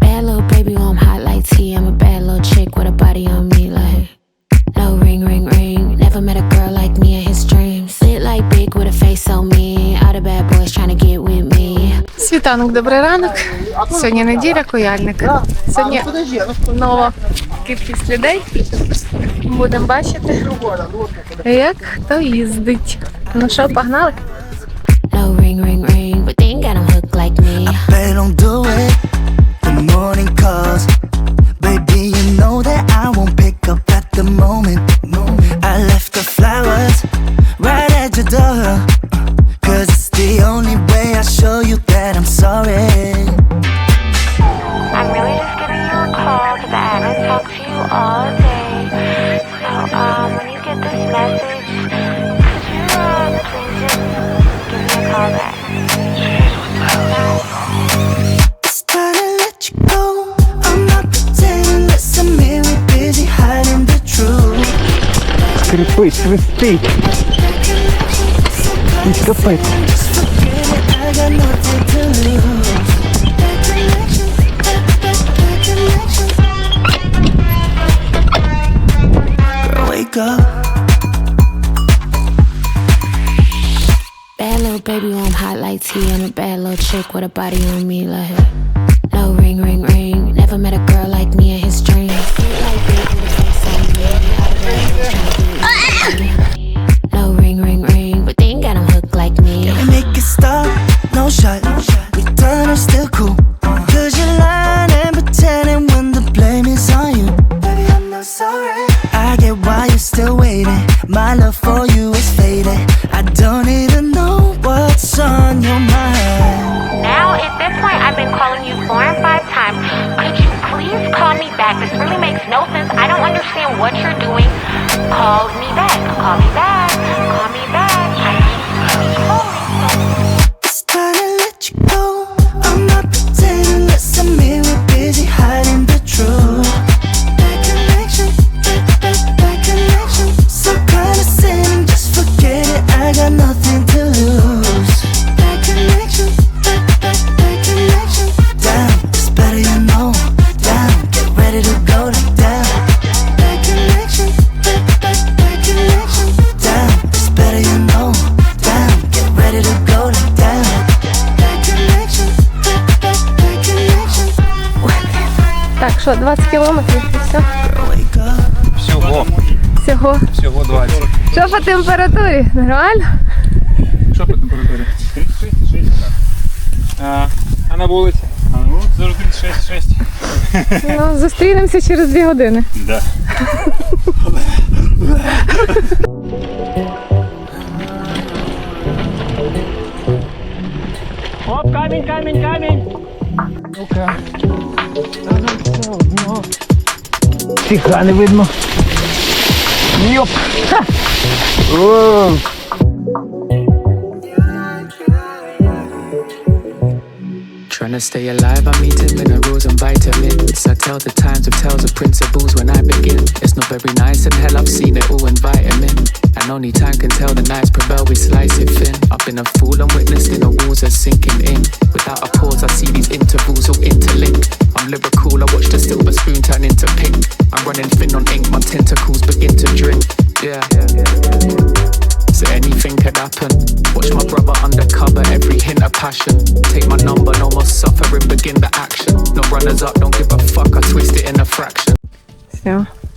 Bad little baby, I'm hot like tea. I'm a bad little chick with a body on me, like no ring, ring, ring. Світанок, добрий ранок. Сьогодні неділя, кояльник. Сьогодні нова кількість людей. Будемо бачити, як хто їздить. Ну що, погнали? Connection. Girl, wake up. Bad little baby, I'm hot like tea. I'm a bad little chick with a body on me, like. No ring, ring, ring. Never met a girl like me calling you four and five times. Could you please call me back? This really makes no sense. I don't understand what you're doing. Call me back. Call me back. Call me back. Всього. Всього 20. Що по температурі? Нормально? Що по температурі? 36,6. А, а на вулиці? А на вулиці завжди 36,6. Ну, зустрінемося через 2 години. Да. Оп, камінь, камінь, камінь. Ну-ка. Фіга не видно. Yup. Trying to stay alive, I'm eating minerals and vitamins. I tell the times of tales of principles when I begin. It's not very nice, and hell, I've seen it all in vitamin. And only time can tell the nights prevail, we slice it thin. I've been a fool, I'm witnessing the walls are sinking in. Without a pause, I see these intervals all interlinked. I'm lyrical, I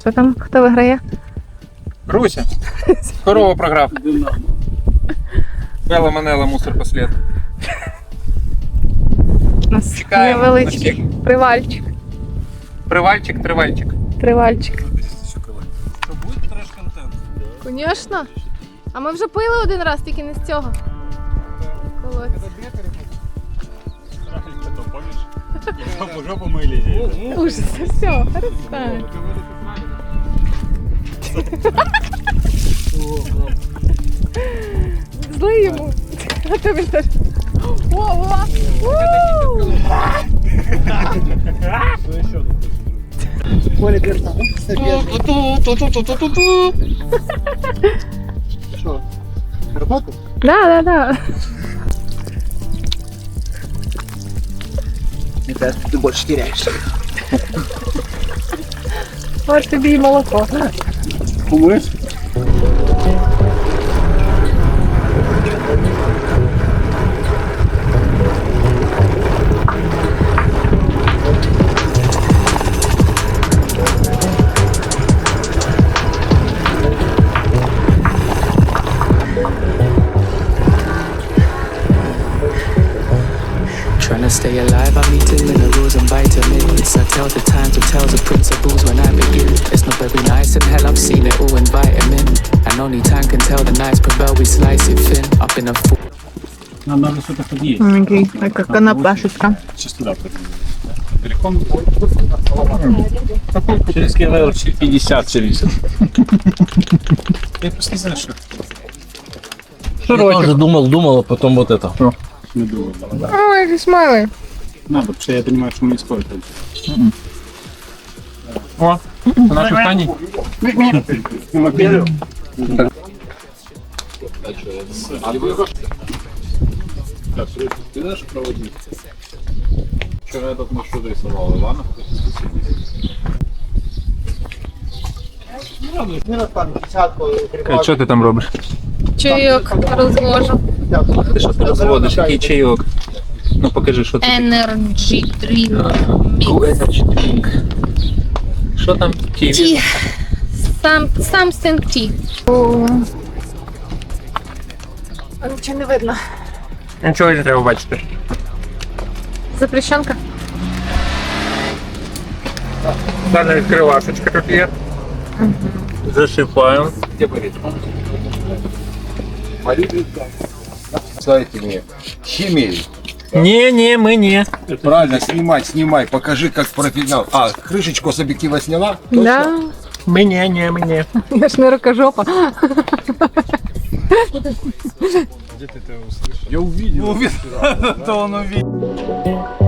Що там? Хто виграє? Руся. Корова програв. Вела манела мусор послід. У нас Чекаємо на невеличкий всіх. привальчик. Привальчик, тривальчик. Привальчик. Звісно. А ми вже пили один раз, тільки не з цього. Колодязь. Жопу мыли. Ужас, все, перестань. Зли йому. А тобі теж. О, о, о. Что еще тут? Коля Берта. Что? Работа? Да, да, да. Ребята, ты больше теряешь. Вот тебе и молоко. Kumulis. Trying to stay alive, I'm eating minerals and vitamins. I tell the only time can tell the nights prevail, we slice it thin. Up in a full. Нам надо что-то подъесть. Окей, така канапешечка. Сейчас туда. Далеко? Через километров 50 70. Я просто не знаю, что Я тоже думал, думал, а потом вот это. не думаю. Да. Ой, який смайлий. Надо, потому что я понимаю, что мы не стоит. О, это наш останній. Ты знаешь, проводник? Вчера этот маршрут рисовал Иванов. Що ти там робиш? Чайок розвожу. Ти що ти розводиш? Який чайок? Ну покажи, що це. Energy drink. Energy drink. Що там? Києві? Сам, something tea. Нічого не видно. Нічого не треба бачити. Запрещенка. Дана відкривашечка тут є. Засипаємо. Сайты мне. Химии. Ні, ні, ми ні. Правильно, снимай, снимай. Покажи, как профессионал. А, крышечку с объектива сняла? Да. Мені, ні, мені. Я ж не рукожопа. Где ты это услышал? Я увидел. То он увидел.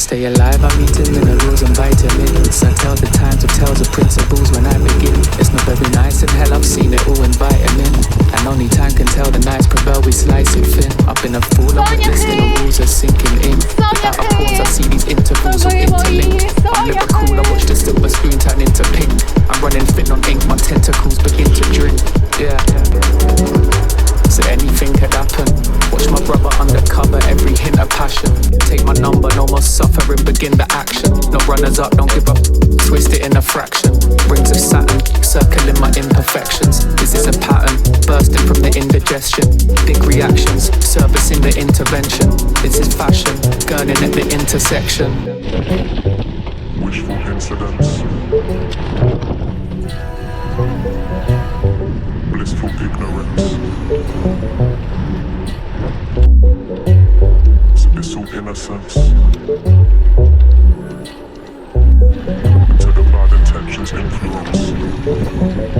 Stay alive, I'm eating minerals and vitamins. I tell the times of tell the principles when I begin. It's not very nice, in hell, I've seen it all in vitamin. And only time can tell the nights prevail, we slice it thin. Up in a the. Big reactions, servicing the intervention. This is fashion, gurning at the intersection. wishful incidents. Blissful ignorance. Abyssal innocence. Into the bad intentions influence.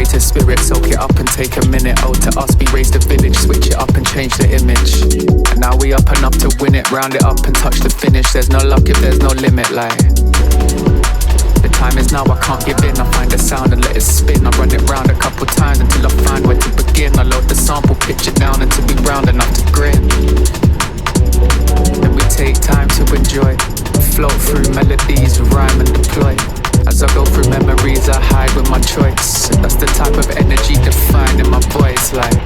Pray to spirit, soak it up and take a minute. Oh, to us, we raised the village, switch it up and change the image. And now we up and up to win it, round it up and touch the finish. There's no luck if there's no limit, like. The time is now, I can't give in. I find a sound and let it spin. I run it round a couple times until I find where to begin. I load the sample, pitch it down until we round enough to grin. Then we take time to enjoy. Float through melodies, rhyme and deploy. As I go through memories, I hide with my choice. The type of energy defined in my voice, like.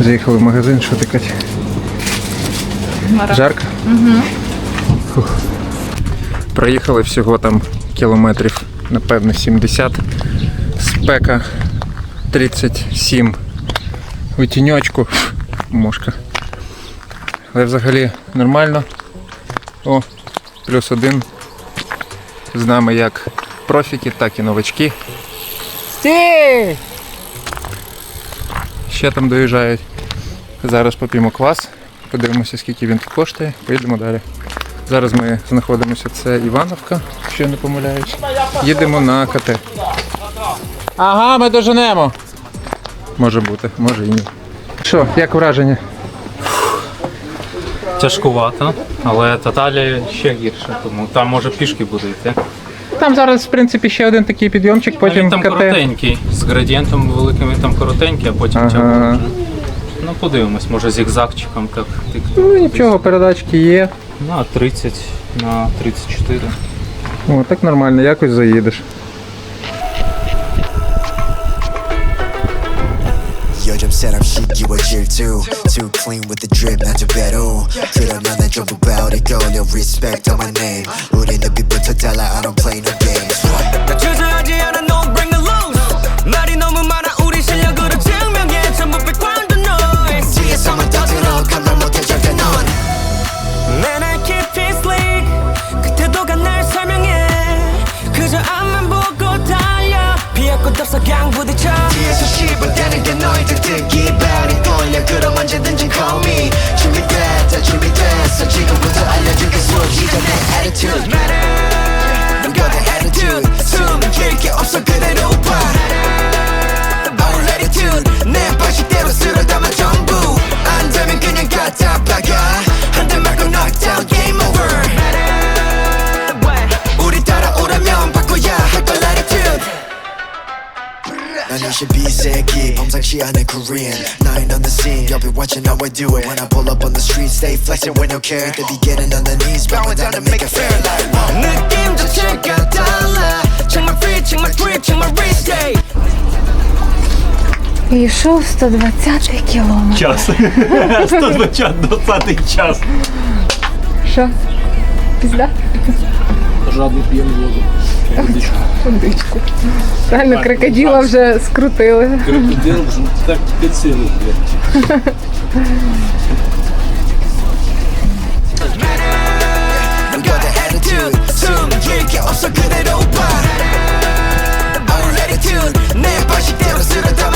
Заїхали в магазин, що ти Катя? Жарко? Угу. Проїхали всього там кілометрів, напевно, 70. Спека 37. У тіньочку. Мошка. Але взагалі нормально. О, плюс один. З нами як профіки, так і новачки. Стій! Ще там доїжджають. Зараз поп'ємо квас, подивимося, скільки він тут коштує, поїдемо далі. Зараз ми знаходимося, це Івановка, якщо я не помиляюсь. Їдемо на КТ. Ага, ми доженемо. Може бути, може і ні. Що, як враження? Тяжкувато, але Таталі ще гірше, тому там може пішки буде йти. Там зараз, в принципі, ще один такий підйомчик, потім він там КТ. коротенький, з градієнтом великим він там коротенький, а потім Ага. тягне. Ну подивимось, може зігзагчиком так тик. Ну нічого, передачки є. На 30, на 34. О, так нормально, якось заїдеш. 요즘 사람 시기와 질투 Too clean with the drip 난 좀 배로 그러면 난 전부 about it go No respect on my name 우리 눈빛부터 달라 I don't play no games 나 주저하지 않아 no bring the loose 말이 너무 많아 우리 실력으로 증명해 전부 백광도 noise 뒤에서만 떠들어 감당 못해 절대 넌 Man I keep it slick 그 태도가 날 설명해 그저 앞만 보고 달려 피할 곳 없어 그냥 부딪혀 씹어대는 게 너의 득득이 발이 떨려 그럼 언제든지 call me. 준비됐다 준비됐어. 지금부터 알려줄게 수없이 내 attitude 누가 내 attitude. 숨길 게 없어 그대로 봐. Our latitude 내 방식대로 쓸어 담아 전부. 안 되면 그냥 갖다 박아. 한대 맞고 knockdown 난 22세기 범상치 않은 Korean Nine on the scene You'll be watching how I do it When I pull up on the street Stay flexing with no care They be getting on their knees Bowing down to make it fair like whoa 느낌 자체가 달라 Check my feet, check my drip, check my wrist day Пішов 120 кілометр. Час. 120 час. Що? Пізда? Жадно п'ємо воду. Водичку. Реально крокодила вже скрутили. Крокодил вже так підсилив, блядь. 누가 내 attitude 숨길 게 없어 그대로 봐 Our latitude 내 방식대로 쓸어 담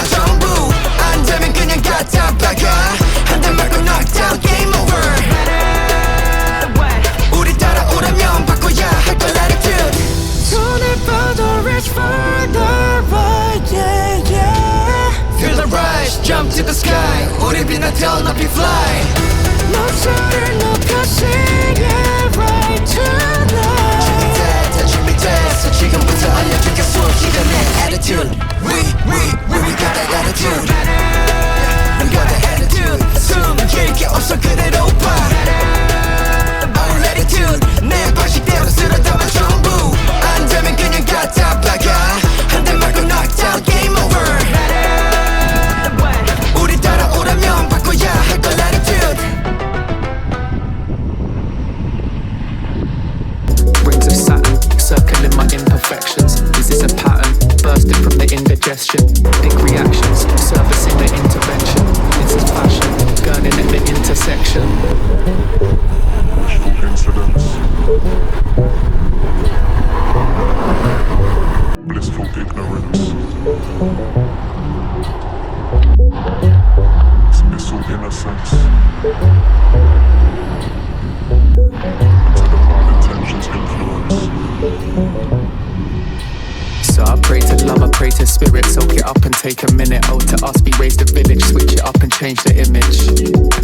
Trace spirit, soak it up and take a minute. Oh, to us, we raised a village, switch it up and change the image.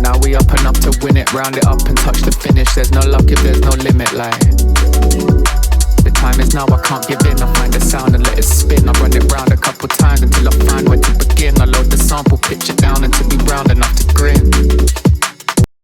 Now we up and up to win it, round it up and touch the finish. There's no luck if there's no limit, like. The time is now, I can't give in. I find the sound and let it spin. I run it round a couple times until I find where to begin. I load the sample, pitch it down until we round enough to grin.